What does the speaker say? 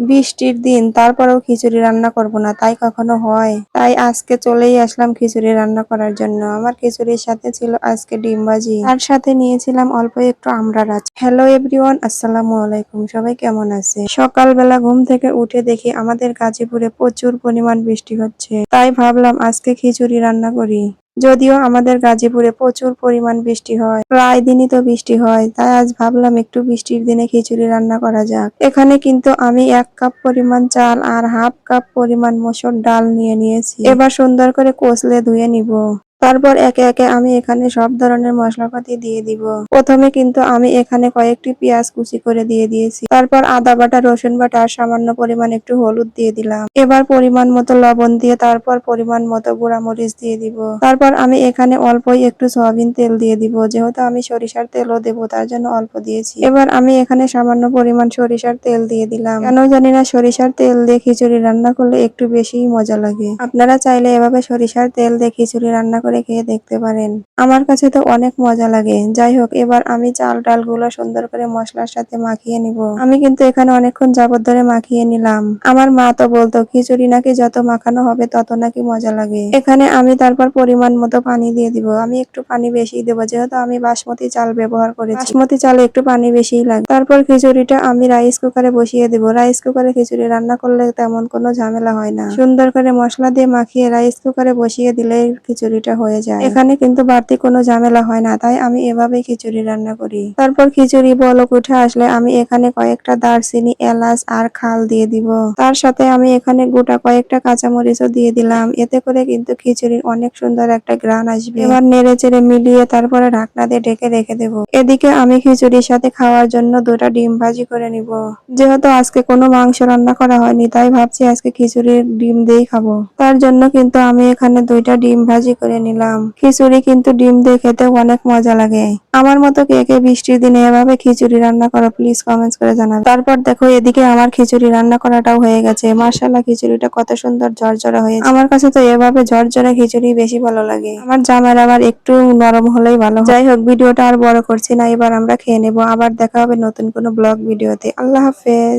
বৃষ্টির দিন, তারপরেও খিচুড়ি রান্না করব না, তাই কখনো হয়। তাই আজকে চলেই আসলাম খিচুড়ি রান্না করার জন্য। আমার খিচুড়ির সাথে ছিল আজকে ডিম ভাজি। তার সাথে নিয়েছিলাম অল্প একটু আমড়া রাজ। হ্যালো এভরিওয়ান, আসসালামু আলাইকুম। সবাই কেমন আছে? সকালবেলা ঘুম থেকে উঠে দেখি আমাদের গাজীপুরে প্রচুর পরিমাণ বৃষ্টি হচ্ছে। তাই ভাবলাম আজকে খিচুড়ি রান্না করি। যদিও আমাদের গাজীপুরে প্রচুর পরিমাণ বৃষ্টি হয়। প্রায় দিনই তো বৃষ্টি হয়, তাই আজ ভাবলাম একটু বৃষ্টির দিনে খিচুড়ি রান্না করা যাক। এখানে কিন্তু আমি এক কাপ পরিমাণ চাল আর হাফ কাপ পরিমাণ মসুর ডাল নিয়ে নিয়েছি। এবার সুন্দর করে কষলে ধুয়ে নিব। তারপর একে একে আমি এখানে সব ধরনের মশলাপাতি দিয়ে দিব। প্রথমে কিন্তু আমি এখানে কয়েকটি পেঁয়াজ কুচি করে দিয়ে দিয়েছি। তারপর আদা বাটা, রসুন বাটা আর সামান্য পরিমাণ একটু হলুদ দিয়ে দিলাম। এবার পরিমাণ মতো লবণ দিয়ে তারপর পরিমাণ মতো গুঁড়া মরিচ দিয়ে দিব। তারপর আমি এখানে অল্পই একটু সয়াবিন তেল দিয়ে দিব, যেহেতু আমি সরিষার তেলও দেব, তার জন্য অল্প দিয়েছি। এবার আমি এখানে সামান্য পরিমাণ সরিষার তেল দিয়ে দিলাম। কেন জানি না সরিষার তেল দিয়ে খিচুড়ি রান্না করলে একটু বেশিই মজা লাগে। আপনারা চাইলে এভাবে সরিষার তেল দিয়ে খিচুড়ি রান্না খেয়ে দেখতে পারেন। আমার কাছে তো অনেক মজা লাগে। যাই হোক, এবার আমি চাল ডালগুলো সুন্দর করে মশলার সাথে মাখিয়ে নিব। আমি কিন্তু এখানে অনেকক্ষণ যাবত ধরে মাখিয়ে নিলাম। আমার মা তো বলতো, খিচুড়ি নাকি যত মাখানো হবে তত নাকি মজা লাগে। এখানে আমি তারপর পরিমাণ মতো পানি দিয়ে দিব। আমি একটু পানি বেশি দেব, যেহেতু আমি বাসমতি চাল ব্যবহার করি বাসমতি চালে একটু পানি বেশিই লাগে। তারপর খিচুড়িটা আমি রাইস কুকারে বসিয়ে দেব। রাইস কুকারে খিচুড়ি রান্না করলে তেমন কোনো ঝামেলা হয় না। সুন্দর করে মশলা দিয়ে মাখিয়ে রাইস কুকারে বসিয়ে দিলে খিচুড়িটা হয়ে যায়। এখানে কিন্তু বাড়তি কোনো ঝামেলা হয় না, তাই আমি এভাবে খিচুড়ি রান্না করি। তারপর খিচুড়ি বলক উঠে আসলে আমি এখানে কয়েকটা দারচিনি, এলাচ আর খাল দিয়ে দিব। তার সাথে আমি এখানে গোটা কয়েকটা কাঁচামরিচও দিয়ে দিলাম। এতে করে কিন্তু খিচুড়ির অনেক সুন্দর একটা গ্রান আসবে। এবার নেড়ে চেড়ে মিলিয়ে তারপরে ঢাকনা দিয়ে ঢেকে রেখে দেব। এদিকে আমি খিচুড়ির সাথে খাওয়ার জন্য দুটা ডিম ভাজি করে নিব। যেহেতু আজকে কোনো মাংস রান্না করা হয়নি, তাই ভাবছি আজকে খিচুড়ির ডিম দিয়েই খাব। তার জন্য কিন্তু আমি এখানে দুইটা ডিম ভাজি করে নিলাম। খিচুড়ি কিন্তু ডিম দিয়ে খেতে অনেক মজা লাগে। আমার মতো কে কে বৃষ্টির দিনে এভাবে খিচুড়ি রান্না করো প্লিজ কমেন্টস করে জানাবে। তারপর দেখো এদিকে আমার খিচুড়ি রান্না করাটাও হয়ে গেছে। মার্শাল্লাহ খিচুড়িটা কত সুন্দর ঝরঝরা হয়েছে। আমার কাছে তো এভাবে ঝরঝরা খিচুড়ি বেশি ভালো লাগে। আমার জামার আবার একটু নরম হলেই ভালো যাই হোক, ভিডিওটা আর বড় করছি না। এবার আমরা খেয়ে নেব। আবার দেখা হবে নতুন কোনো ব্লগ ভিডিওতে। আল্লাহ হাফেজ।